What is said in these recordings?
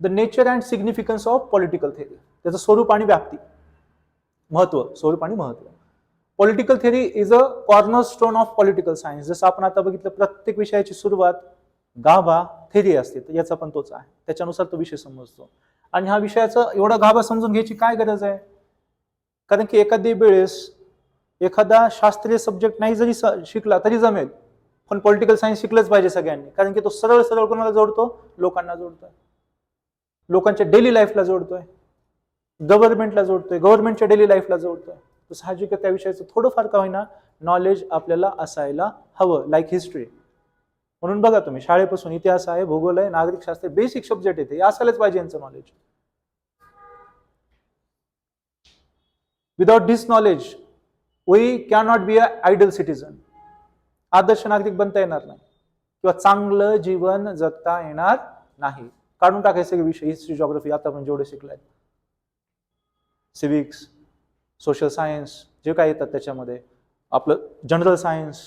The nature and significance of political theory त्याचं स्वरूप आणि व्याप्ती. महत्त्व स्वरूप आणि महत्त्व. Political theory is a cornerstone of political science जसं आपण आता बघितलं प्रत्येक विषयाची सुरुवात गाभा थेरी असते. तर याचा पण तोच आहे. त्याच्यानुसार तो विषय समजतो. आणि हा विषयाचा एवढा गाभा समजून घ्यायची काय गरज आहे? कारण की एखादी वेळेस एखादा शास्त्रीय सब्जेक्ट नाही जरी स- शिकला तरी जमेल. पण पॉलिटिकल सायन्स शिकलंच पाहिजे सगळ्यांनी. कारण की तो सरळ सरळ कोणाला जोडतो? लोकांना जोडतो. लोकांच्या डेली लाईफला जोडतोय. गव्हर्नमेंटला जोडतोय. गव्हर्नमेंटच्या डेली लाईफला जोडतोय. तर साहजिक त्या विषयाचं थोडंफार का होईना नॉलेज आपल्याला असायला हवं लाईक हिस्ट्री म्हणून बघा तुम्ही शाळेपासून इतिहास आहे भूगोल आहे नागरिकशास्त्र बेसिक सब्जेक्ट येते हे असायलाच पाहिजे यांचं knowledge without this knowledge we cannot be a ideal citizen आदर्श नागरिक बनता येणार नाही. किंवा चांगलं जीवन जगता येणार नाही. काढून टाकायचे सगळे विषय. हिस्ट्री जॉग्रफी आता आपण जेवढे शिकलाय. सिविक्स सोशल सायन्स जे काय येतात त्याच्यामध्ये. आपलं जनरल सायन्स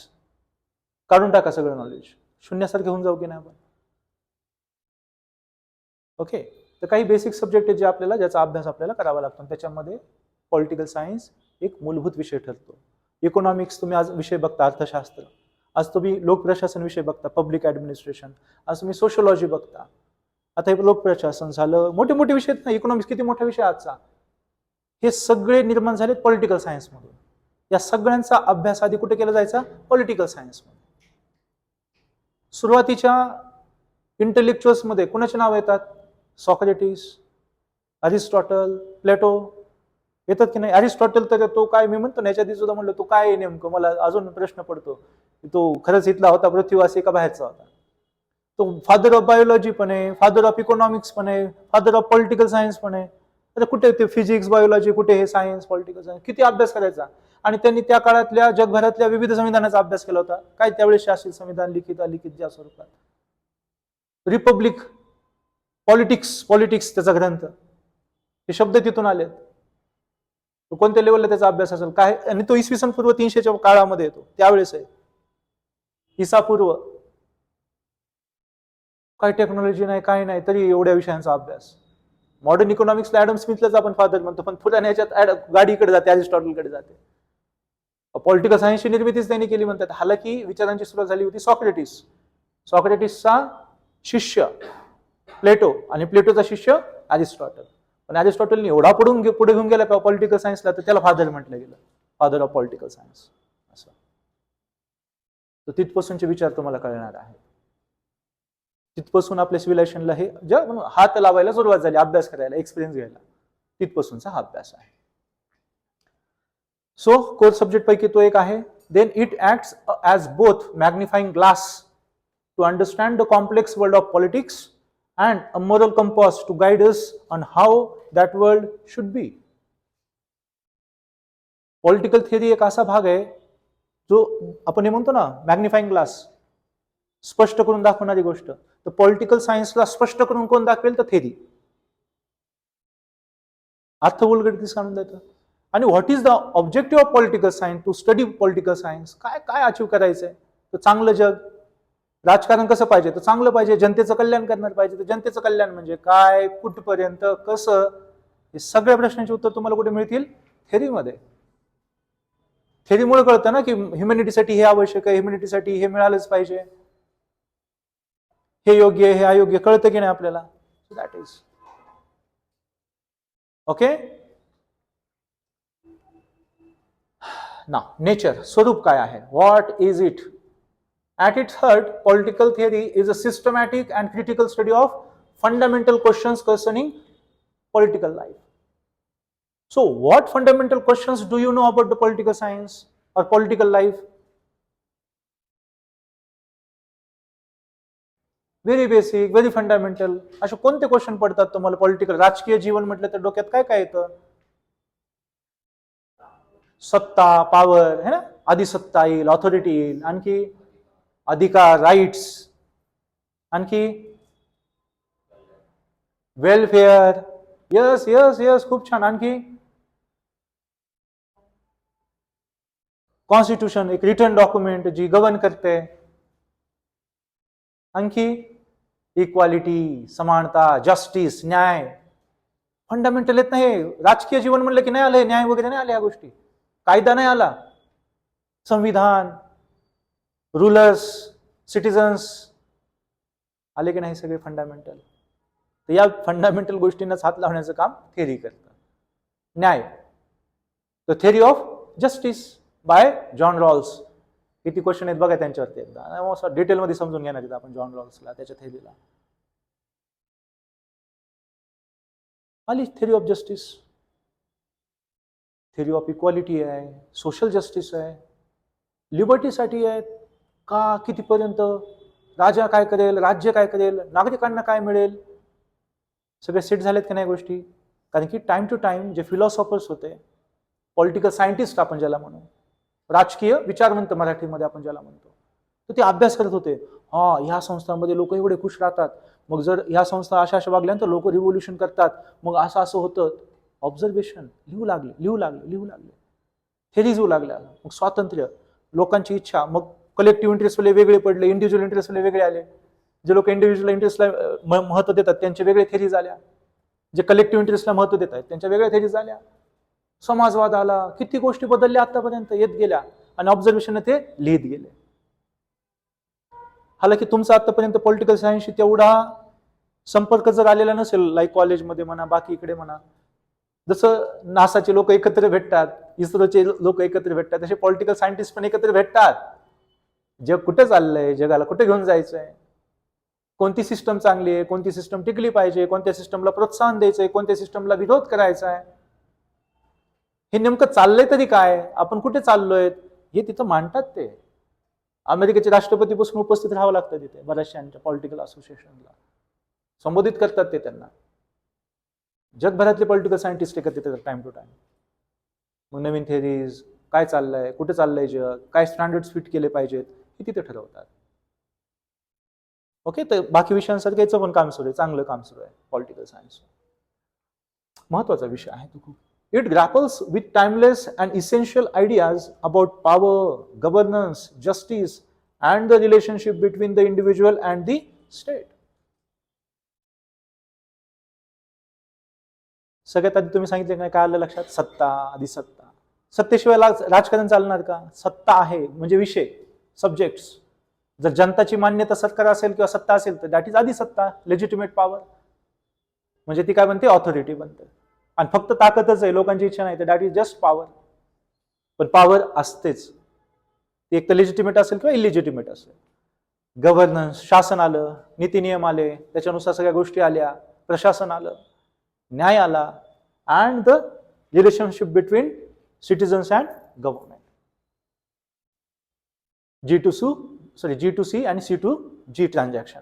काढून टाका सगळं नॉलेज शून्यासारखे होऊन जाऊ की नाही आपण? ओके तर काही बेसिक सब्जेक्ट आहेत जे आपल्याला ज्याचा अभ्यास आपल्याला करावा लागतो. त्याच्यामध्ये पॉलिटिकल सायन्स एक मूलभूत विषय ठरतो. इकॉनॉमिक्स तुम्ही आज विषय बघता अर्थशास्त्र. आज तुम्ही लोकप्रशासन विषय बघता पब्लिक ॲडमिनिस्ट्रेशन आज तुम्ही सोशोलॉजी बघता. आता हे लोकप्रशासन झालं मोठे मोठे विषय आहेत ना इकॉनॉमिक्स किती मोठा विषय आजचा. हे सगळे निर्माण झाले पॉलिटिकल सायन्समधून या सगळ्यांचा अभ्यास आधी कुठे केला जायचा? पॉलिटिकल सायन्समध्ये सुरुवातीच्या इंटेलेक्च्युअल्समध्ये कोणाचे नाव येतात? सॉक्रेटिस अरिस्टॉटल प्लेटो येतात की नाही? अरिस्टॉटल तर तो काय मी म्हणतो ना याच्या आधी सुद्धा म्हणलं तो काय नेमकं? मला अजून प्रश्न पडतो. की तो खरंच इथला होता पृथ्वीवासी का बाहेरचा होता? तो फादर ऑफ बायोलॉजी पण आहे फादर ऑफ इकॉनॉमिक्स पण आहे फादर ऑफ पॉलिटिकल सायन्स पण आहे आता कुठे ते फिजिक्स बायोलॉजी कुठे हे सायन्स पॉलिटिकल सायन्स किती अभ्यास करायचा आणि त्यांनी त्या काळातल्या जगभरातल्या विविध संविधानाचा अभ्यास केला होता काय त्यावेळेस शासित संविधान लिखित अलिखित ज्या स्वरूपात रिपब्लिक पॉलिटिक्स पॉलिटिक्स त्याचा ग्रंथ हे शब्द तिथून आलेत तो कोणत्या लेवलला त्याचा अभ्यास असेल काय आणि तो इसवी सन पूर्व तीनशेच्या काळामध्ये येतो त्यावेळेस आहे इसापूर्व काय टेक्नॉलॉजी नाही काय नाही तरी एवढ्या विषयांचा अभ्यास. मॉडर्न इकॉनॉमिक्सला ॲडम स्मिथलाच आपण फादर म्हणतो पण फुलाने याच्यात ॲड गाडीकडे जाते ॲरिस्टॉटलकडे जाते. पॉलिटिकल सायन्सची निर्मितीच त्यांनी केली म्हणतात. हालाकी विचारांची सुरुवात झाली होती सॉक्रेटिस सॉक्रेटिसचा शिष्य प्लेटो आणि प्लेटोचा शिष्य ॲरिस्टॉटल पण ॲरिस्टॉटलने एवढा पडून पुढे घेऊन गेला का पॉलिटिकल सायन्सला तर त्याला फादर म्हटलं गेलं. फादर ऑफ पॉलिटिकल सायन्स असं. तर तिथपासूनचे विचार तुम्हाला कळणार आहे तिथपासून आपल्या सिव्हिलायझेशनला हे ज्या हात लावायला सुरुवात झाली अभ्यास करायला एक्सपिरियन्स घ्यायला. तिथपासूनचा हा अभ्यास आहे. सो कोर्स सब्जेक्ट पैकी तो एक आहे. Then it acts as both magnifying glass to understand the complex world of politics and a moral compass to guide us on how that world should be political theory एक असा भाग आहे जो आपण हे म्हणतो ना मॅग्निफाईंग ग्लास स्पष्ट करून दाखवणारी गोष्ट. तर पॉलिटिकल सायन्सला स्पष्ट करून कोण दाखवेल? तर थेरी. अर्थ उलगडकीस काढून देतं? आणि what is the objective of political science to study political science काय काय अचीव करायचंय? तर चांगलं जग. राजकारण कसं पाहिजे? तर चांगलं पाहिजे. जनतेचं कल्याण करणार पाहिजे. तर जनतेचं कल्याण म्हणजे काय? कुठपर्यंत? कसं? हे सगळ्या प्रश्नांची उत्तर तुम्हाला कुठे मिळतील? थेरीमध्ये. थेरीमुळे कळतं ना की ह्युमॅनिटीसाठी हे आवश्यक आहे. ह्युमॅनिटीसाठी हे मिळालंच पाहिजे. हे योग्य आहे, हे अयोग्य कळतं की नाही आपल्याला दॅट इज ओके ना नेचर स्वरूप काय आहे what is it at its heart political theory is a systematic and critical study of fundamental questions concerning political life. So, what fundamental questions do you know about the political science or political life? Very basic very fundamental असे कोणते question पडतात तुम्हाला political राजकीय जीवन म्हटलं तर डोक्यात काय काय येतं? सत्ता पॉवर है ना? अधिसत्ता येईल ऑथॉरिटी येईल. आणखी अधिकार राईट्स आणखी वेलफेअर यस यस यस खूप छान. आणखी कॉन्स्टिट्यूशन एक रिटर्न डॉक्युमेंट जी गव्हर्न करते. आणखी इक्वालिटी समानता जस्टिस न्याय. फंडामेंटल येत नाही राजकीय जीवन म्हणलं की नाही आलं न्याय वगैरे नाही आले या गोष्टी. कायदा नाही आला. संविधान रुलर्स सिटिझन्स आले की नाही सगळे फंडामेंटल तर या फंडामेंटल गोष्टींनाच हात लावण्याचं काम थेरी करतं. न्याय. The theory of justice by John Rawls किती क्वेश्चन आहेत बघा त्यांच्यावरती एकदा. डिटेलमध्ये समजून घेणार आहेत आपण जॉन लॉन्सला त्याच्या थेरीला आली theory of justice theory of equality आहे सोशल जस्टिस आहे. लिबर्टीसाठी आहेत. का कितीपर्यंत? राजा काय करेल? राज्य काय करेल? नागरिकांना काय मिळेल? सगळे सेट झालेत की नाही गोष्टी? कारण की टाइम टू टाइम जे फिलॉसॉफर्स होते पॉलिटिकल सायंटिस्ट आपण ज्याला म्हणू राजकीय विचारवंत मराठीमध्ये आपण ज्याला म्हणतो. तर ते अभ्यास करत होते. हा ह्या संस्थांमध्ये लोक एवढे खुश राहतात. मग जर ह्या संस्था अशा अशा वागल्यानंतर लोक रिव्होल्युशन करतात मग असं असं होतं. ऑब्झर्वेशन लिहू लागले लिहू लागले लिहू लागले. थेरीज होऊ लागल्या. मग स्वातंत्र्य लोकांची इच्छा. मग कलेक्टिव्ह इंटरेस्टवाले वेगळे पडले इंडिव्हिज्युअल इंटरेस्टवाले वेगळे आले. जे लोक इंडिव्हिज्युअल इंटरेस्टला महत्त्व देतात त्यांचे वेगळे थेरीज आल्या. जे कलेक्टिव्ह इंटरेस्टला महत्त्व देत आहेत त्यांच्या वेगळ्या थेरीज आल्या. समाजवाद आला किती गोष्टी बदलल्या आतापर्यंत? येत गेल्या. आणि ऑब्झर्वेशन ते लिहित गेले. हालाकी तुमचा आतापर्यंत पॉलिटिकल सायन्सशी तेवढा संपर्क जर आलेला नसेल लाईक कॉलेजमध्ये म्हणा बाकी इकडे म्हणा जसं नासाचे लोक एकत्र भेटतात इस्रोचे लोक एकत्र भेटतात तसे पॉलिटिकल सायंटिस्ट पण एकत्र भेटतात. जग कुठे चाललंय? जगाला कुठे घेऊन जायचंय? कोणती सिस्टम चांगली आहे? कोणती सिस्टम टिकली पाहिजे? कोणत्या सिस्टमला प्रोत्साहन द्यायचंय? कोणत्या सिस्टमला विरोध करायचा आहे हे नेमकं चाललंय तरी काय? आपण कुठे चाललोय? हे तिथं मांडतात ते. अमेरिकेचे राष्ट्रपतीपासून उपस्थित राहावं लागतं तिथे बऱ्याचशांच्या पॉलिटिकल असोसिएशनला संबोधित करतात ते त्यांना. जगभरातले पॉलिटिकल सायंटिस्ट एकत्रित येतात टाइम टू टाइम मग नवीन थेरीज काय चाललंय? कुठे चाललंय जग? काय स्टँडर्ड्स फिट केले पाहिजेत? हे तिथे ठरवतात. ओके तर बाकी विषयांसारखं याचं पण काम सुरू आहे. चांगलं काम सुरू आहे पॉलिटिकल सायन्स महत्त्वाचा विषय आहे तो खूप. It grapples with timeless and essential ideas about power, governance justice and the relationship between the individual and the state सगळ्यात आधी तुम्ही सांगितलं काय काय आलं लक्षात? सत्ता आधी सत्ता. सत्तेशिवाय राजकारण चालणार का? सत्ता आहे म्हणजे विषय सब्जेक्ट्स जर जनताची मान्यता सरकार असेल किंवा सत्ता असेल तर दॅट इज आधी सत्ता लेजिटिमेट पॉवर म्हणजे ती काय बनते ऑथॉरिटी बनते. आणि फक्त ताकदच आहे लोकांची इच्छा नाही तर दॅट इज जस्ट पॉवर पण पॉवर असतेच. ती एक तर लेजिटिमेट असेल किंवा इलिजिटिमेट असेल. गव्हर्नन्स शासन आलं नीतिनियम आले त्याच्यानुसार सगळ्या गोष्टी आल्या प्रशासन आलं न्याय आला and the relationship between citizens and government G to सू सॉरी जी टू सी आणि सी टू जी ट्रान्झॅक्शन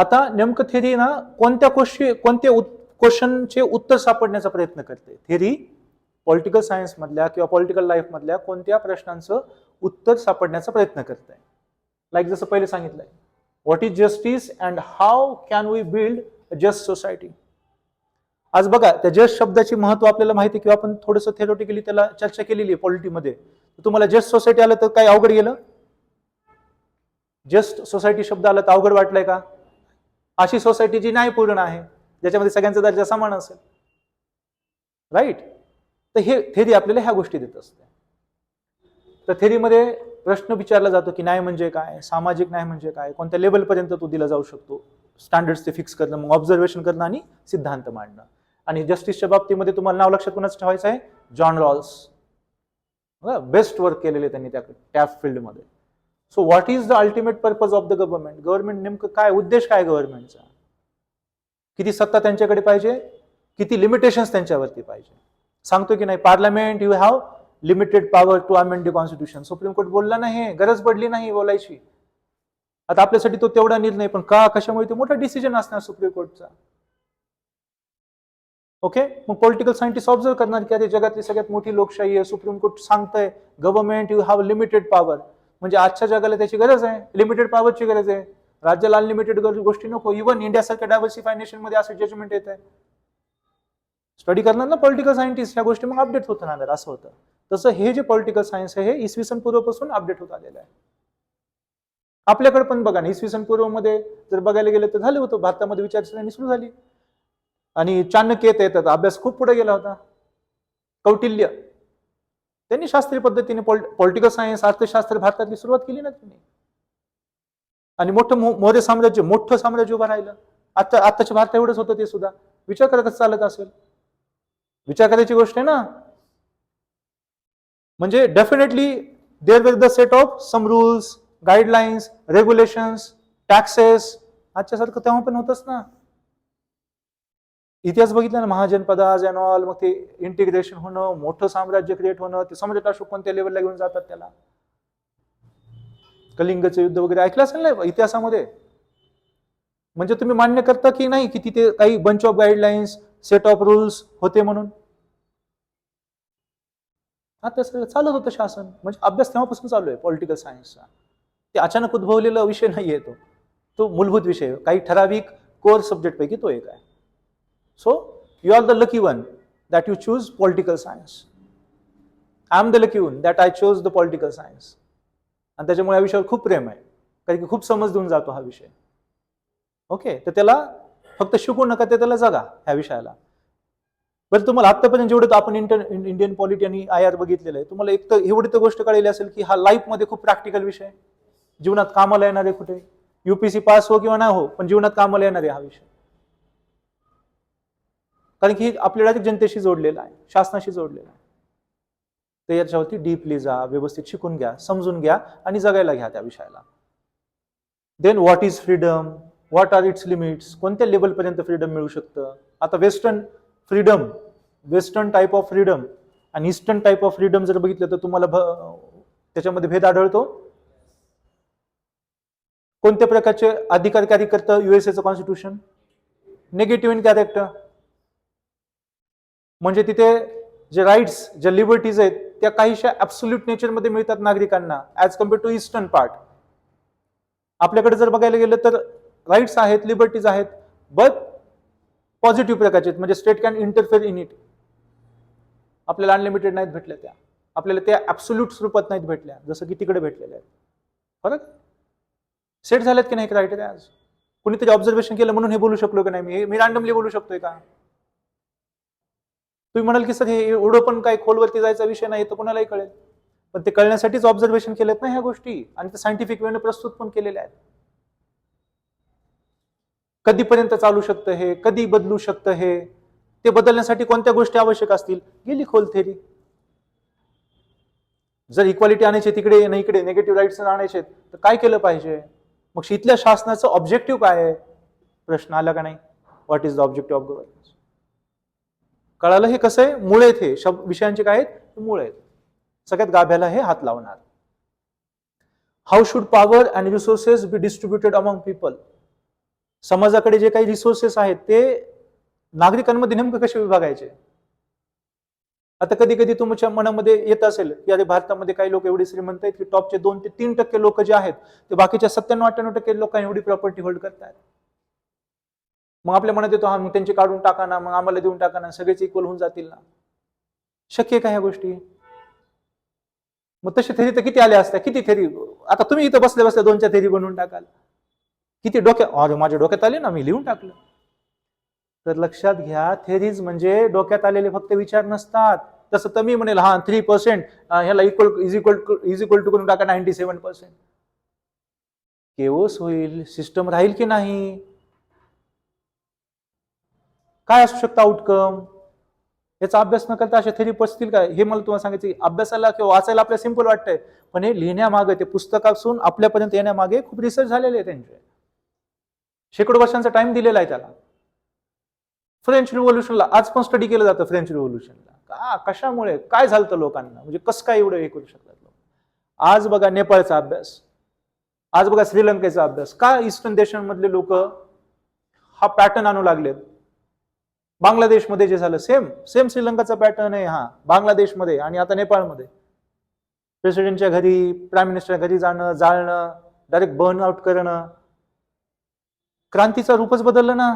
आता नेमकं थेरी ना कोणत्या गोष्टी कोणत्या क्वेश्चनचे उत्तर सापडण्याचा प्रयत्न करते? थेरी पॉलिटिकल सायन्स मधल्या किंवा पॉलिटिकल लाईफ मधल्या कोणत्या प्रश्नांचं उत्तर सापडण्याचा प्रयत्न करते लाईक जसं पहिले सांगितलंय what is justice and how can we build a just society आज बघा त्या जस्ट शब्दाची महत्त्व आपल्याला माहिती किंवा आपण थोडंसं थेरोटिकली त्याला चर्चा केलेली आहे पॉलिटीमध्ये तुम्हाला जस्ट सोसायटी आलं तर काय अवघड गेलं? जस्ट सोसायटी शब्द आला तर अवघड वाटलंय का? अशी सोसायटी जी न्यायपूर्ण आहे ज्याच्यामध्ये सगळ्यांचा दर्जा समान असेल. राईट तर हे थेरी आपल्याला ह्या गोष्टी देत असते. तर थेरीमध्ये प्रश्न विचारला जातो की न्याय म्हणजे काय सामाजिक न्याय म्हणजे काय कोणत्या लेवलपर्यंत तो दिला जाऊ शकतो? स्टँडर्ड्स ते फिक्स करणं मग ऑब्झर्वेशन करणं आणि सिद्धांत मांडणं. आणि जस्टिसच्या बाबतीमध्ये तुम्हाला नाव लक्षात कोणाचं ठेवायचं आहे? जॉन रॉल्स बेस्ट वर्क केलेले त्यांनी त्या त्या फील्डमध्ये so what is the ultimate purpose of the government government नेमकं काय? उद्देश काय गव्हर्नमेंटचा किती सत्ता त्यांच्याकडे पाहिजे? किती लिमिटेशन्स त्यांच्यावरती पाहिजे? सांगतो की नाही? Parliament you have limited power to amend the constitution supreme court बोलला नाही गरज पडली नाही बोलायची. आता आपल्यासाठी तो तेवढा निर्णय पण का? कशामुळे? ते मोठा डिसिजन असणार सुप्रीम कोर्टचा ओके मग पॉलिटिकल सायंटिस्ट ऑब्झर्व करणार की अरे जगातली सगळ्यात मोठी लोकशाही आहे. सुप्रीम कोर्ट सांगतंय government you have limited power म्हणजे आजच्या जगाला त्याची गरज आहे. लिमिटेड पॉवरची गरज आहे. राज्याला अनलिमिटेड गोष्टी नको. इव्हन इंडियासारख्या डायव्हर्सिफाय नेशनमध्ये असं जजमेंट येत आहे स्टडी करणार ना पॉलिटिकल सायंटिस्ट ह्या गोष्टी मग अपडेट होत राहणार असं होतं. तसं हे जे पॉलिटिकल सायन्स आहे हे इसवी सन पूर्वपासून अपडेट होत आलेलं आहे. आपल्याकडे पण बघा ना इसवी सन पूर्वमध्ये जर बघायला गेलं तर झालं होतं. भारतामध्ये विचारसरणी सुरू झाली. आणि चाणक्य येतात. अभ्यास खूप पुढे गेला होता. कौटिल्य. त्यांनी शास्त्रीय पद्धतीने पॉलिटिकल सायन्स अर्थशास्त्र भारतातली सुरुवात केली ना त्यांनी. आणि मोठं मो- मौर्य साम्राज्य मोठं साम्राज्य उभं राहिलं. आता आताच्या भारत एवढंच होतं ते सुद्धा. विचार करत चालत असेल. विचार करायची गोष्ट आहे ना? म्हणजे definitely there will the set of some rules guidelines regulations taxes आजच्यासारखं तेव्हा पण होतच ना. इतिहास बघितला ना महाजनपदाज अँड ऑल मग ते इंटिग्रेशन होणं मोठं साम्राज्य क्रिएट होणं ते सम्राट अशोक कोणत्या लेवलला घेऊन जातात त्याला? कलिंगचं युद्ध वगैरे ऐकलं असेल ना इतिहासामध्ये? म्हणजे तुम्ही मान्य करता की नाही की तिथे काही bunch of guidelines set of rules होते म्हणून? आता सगळं चालत होतं शासन. म्हणजे अभ्यास तेव्हापासून चालू आहे पॉलिटिकल सायन्सचा ते अचानक उद्भवलेला विषय नाही आहे तो. तो मूलभूत विषय काही ठराविक कोर सब्जेक्ट पैकी तो एक आहे. So you are the lucky one that you choose political science I am the lucky one that I chose the political science आणि त्याच्यामुळे या विषयावर खूप प्रेम आहे. कारण की खूप समज देऊन जातो हा विषय. ओके तर त्याला फक्त शिकू नका ते त्याला जगा ह्या विषयाला. बरं तुम्हाला आत्तापर्यंत जेवढं तर आपण इंटर इंडियन पॉलिटी आणि आय आर बघितलेलं आहे. तुम्हाला एक तर एवढी तर गोष्ट कळलेली असेल की हा लाईफमध्ये खूप प्रॅक्टिकल विषय आहे. जीवनात कामाला येणार आहे कुठे? युपीसी पास हो किंवा नाही हो पण जीवनात कामाला येणार आहे हा विषय. कारण की आपल्या डायरेक्ट जनतेशी जोडलेला आहे शासनाशी जोडलेला आहे. तर याच्यावरती डीपली जा व्यवस्थित शिकून घ्या समजून घ्या आणि जगायला घ्या त्या विषयाला. Then what is freedom what are its limits कोणत्या लेवलपर्यंत फ्रीडम मिळू शकतं? आता western freedom western type of freedom आणि ईस्टर्न टाईप ऑफ फ्रीडम जर बघितलं तर तुम्हाला भ- त्याच्यामध्ये भेद आढळतो? कोणत्या प्रकारचे अधिकार कॅरी करतं युएसएचं कॉन्स्टिट्यूशन निगेटिव्ह इन कॅरेक्टर म्हणजे तिथे जे राईट्स ज्या लिबर्टीज आहेत त्या काहीशा ॲब्सोल्यूट नेचरमध्ये मिळतात नागरिकांना as compare to eastern part आपल्याकडे जर बघायला गेलं तर राईट्स आहेत लिबर्टीज आहेत बट पॉझिटिव्ह प्रकारचे आहेत. म्हणजे state can interfere in it आपल्याला अनलिमिटेड नाहीत भेटल्या त्या. आपल्याला त्या ऍब्सोल्यूट स्वरूपात नाहीत भेटल्या जसं की तिकडे भेटलेल्या आहेत. फरक सेट झाल्यात की नाही क्रायटेरिया आज कुणीतरी ऑब्झर्वेशन केलं म्हणून हे बोलू शकलो की नाही? मी मी रँडमली बोलू शकतोय का? तुम्ही म्हणाल की सर हे एवढं पण काय खोलवरती जायचा विषय नाही तर कोणालाही कळेल. पण ते कळण्यासाठीच ऑब्झर्वेशन केलेत ना ह्या गोष्टी. आणि ते सायंटिफिक वेने प्रस्तुत पण केलेल्या आहेत. कधीपर्यंत चालू शकतं हे? कधी बदलू शकतं हे? ते बदलण्यासाठी कोणत्या गोष्टी आवश्यक असतील? गेली खोल थेरी जर इक्वालिटी आणायची तिकडे ना इकडे निगेटिव्ह राईट्स आणायचे तर काय केलं पाहिजे? मग इथल्या शासनाचं ऑब्जेक्टिव्ह काय आहे? प्रश्न आला का नाही? What is the objective of government कळालं हे कसं आहे? मुळे आहेत हे. शब्द विषयांचे काय आहेत? मुळे आहेत. सगळ्यात गाभ्याला हे हात लावणार. How should power and resources be distributed among people समाजाकडे जे काही रिसोर्सेस आहेत ते नागरिकांमध्ये नेमकं कसे विभागायचे? आता कधी कधी तुमच्या मनामध्ये येत असेल की अरे भारतामध्ये काही लोक एवढे श्रीमंत आहेत की टॉपचे दोन ते तीन टक्के लोक जे आहेत ते बाकीच्या सत्त्याण्णव अठ्ठ्याण्णव टक्के लोकांनी एवढी प्रॉपर्टी होल्ड करतात मग आपल्या मनात येतो हा मग त्यांची काढून टाका ना मग आम्हाला देऊन टाका ना सगळेच इक्वल होऊन जातील ना. शक्य का ह्या गोष्टी? मग तशी थेरी तर किती आल्या असत्या? किती थेरी? आता तुम्ही इथं बसल्या बसल्या दोनच्या थेरी बनवून टाकाल. किती डोक्या? अरे माझ्या डोक्यात आले ना मी लिहून टाकलं. तर लक्षात घ्या थेरीज म्हणजे डोक्यात आलेले फक्त विचार नसतात. तसं तर मी म्हणेल हा थ्री पर्सेंट ह्याला equal is equal is equal to करून टाका नाईन्टी सेव्हन पर्सेंट केवस होईल? सिस्टम राहील की नाही? काय असू शकतं आउटकम याचा अभ्यास न करता अशा थेरी पसतील काय? हे मला तुम्हाला सांगायचं अभ्यासाला किंवा वाचायला आपल्याला सिंपल वाटतंय. पण हे लिहिण्यामागे ते पुस्तकापासून आपल्यापर्यंत येण्यामागे खूप रिसर्च झालेले आहे त्यांचे. शेकडो वर्षांचा टाइम दिलेला आहे त्याला. फ्रेंच रिव्होल्युशनला आज पण स्टडी केलं जातं फ्रेंच रिव्होल्युशनला का? कशामुळे? काय झालं लोकांना? म्हणजे कसं काय एवढं हे करू शकतात लोक? आज बघा नेपाळचा अभ्यास. आज बघा श्रीलंकेचा अभ्यास. का ईस्टर्न देशांमधले लोक हा पॅटर्न आणू लागलेत? बांगलादेशमध्ये जे झालं सेम सेम श्रीलंकाचा पॅटर्न आहे हा. बांगलादेशमध्ये आणि आता नेपाळमध्ये. प्रेसिडेंटच्या घरी प्राईम मिनिस्टरच्या घरी जाणं जाळणं डायरेक्ट बर्न आउट करणं. क्रांतीचं रूपच बदललं ना.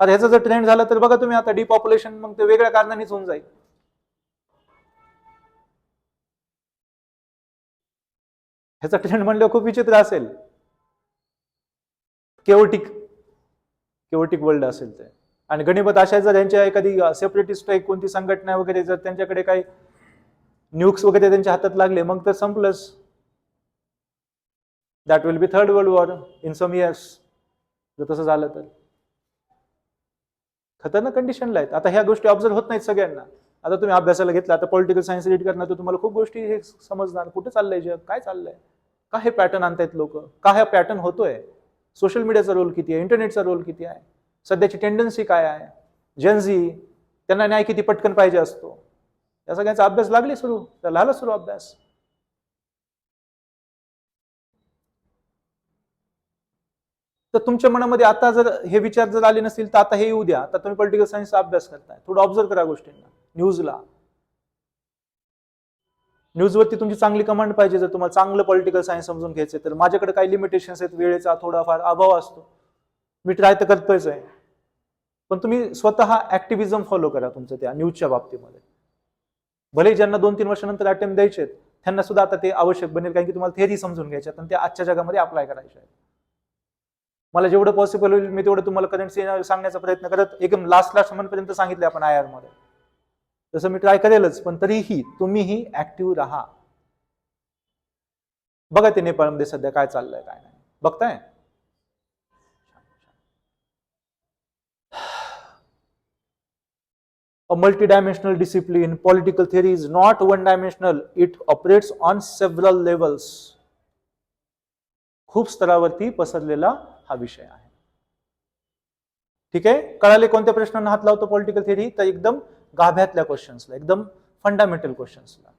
आता ह्याचा जर ट्रेंड झाला तर बघा तुम्ही आता डिपॉप्युलेशन मग ते वेगळ्या कारणानेच होऊन जाईल. ह्याचा ट्रेंड म्हणल्यावर खूप विचित्र असेल. केवटिक केवटिक वर्ल्ड असेल ते. आणि गणिमत अशा जर त्यांच्या एखादी सेपरेटिस्ट एक कोणती संघटना वगैरे जर त्यांच्याकडे काही न्यूक्स वगैरे त्यांच्या हातात लागले मग तर संपलंच. That will be third world war in some years जर तसं झालं तर. खतरनाक कंडिशनला आहेत. आता ह्या गोष्टी ऑब्झर्व होत नाहीत सगळ्यांना. आता तुम्ही अभ्यासाला घेतला आता पॉलिटिकल सायन्स रीड करणार तर तुम्हाला खूप गोष्टी हे समजणार. कुठे चाललंय जग? काय चाललंय? का हे पॅटर्न आणतायत लोक? का हा पॅटर्न होतोय? सोशल मीडियाचा रोल किती आहे? इंटरनेटचा रोल किती आहे? सध्याची टेंडन्सी काय आहे? जनझी त्यांना न्याय किती पटकन पाहिजे असतो? या सगळ्यांचा अभ्यास लागले सुरू. तर झाला सुरू अभ्यास. तर तुमच्या मनामध्ये आता जर हे विचार जर आले नसतील तर आता हे येऊ द्या. आता तुम्ही पॉलिटिकल सायन्सचा अभ्यास करताय. थोडं ऑब्झर्व करा गोष्टींना. न्यूजला न्यूजवरती तुमची चांगली कमांड पाहिजे. जर तुम्हाला चांगलं पॉलिटिकल सायन्स समजून घ्यायचं तर माझ्याकडे काही लिमिटेशन्स आहेत. वेळेचा थोडाफार अभाव असतो. मी ट्राय तर करतोयच आहे. पण तुम्ही स्वतः ऍक्टिव्हिजम फॉलो करा तुमचं त्या न्यूजच्या बाबतीमध्ये. भले ज्यांना दोन तीन वर्षानंतर अटेम्प्ट द्यायचे आहेत त्यांना सुद्धा आता ते आवश्यक बनेल कारण की तुम्हाला थेरी समजून घ्यायच्या आणि ते आजच्या जगामध्ये अप्लाय करायचे आहेत. मला जेवढं पॉसिबल होईल मी तेवढं तुम्हाला करंट सांगण्याचा प्रयत्न करत एकदम लास्ट लास्ट मनपर्यंत सांगितलं आपण आय आरमध्ये. तसं मी ट्राय करेलच पण तरीही तुम्हीही ऍक्टिव्ह राहा. बघा ते नेपाळमध्ये सध्या काय चाललंय काय नाही. बघताय? A multidimensional discipline, political theory is not one dimensional. It operates on several levels. खूप स्तरावरती पसरलेला हा विषय आहे ठीक आहे कळाले कोणत्या प्रश्नांना हात लावतो पॉलिटिकल थिअरी तर एकदम गाभ्यातल्या क्वेश्चन्सला एकदम फंडामेंटल क्वेश्चन्सला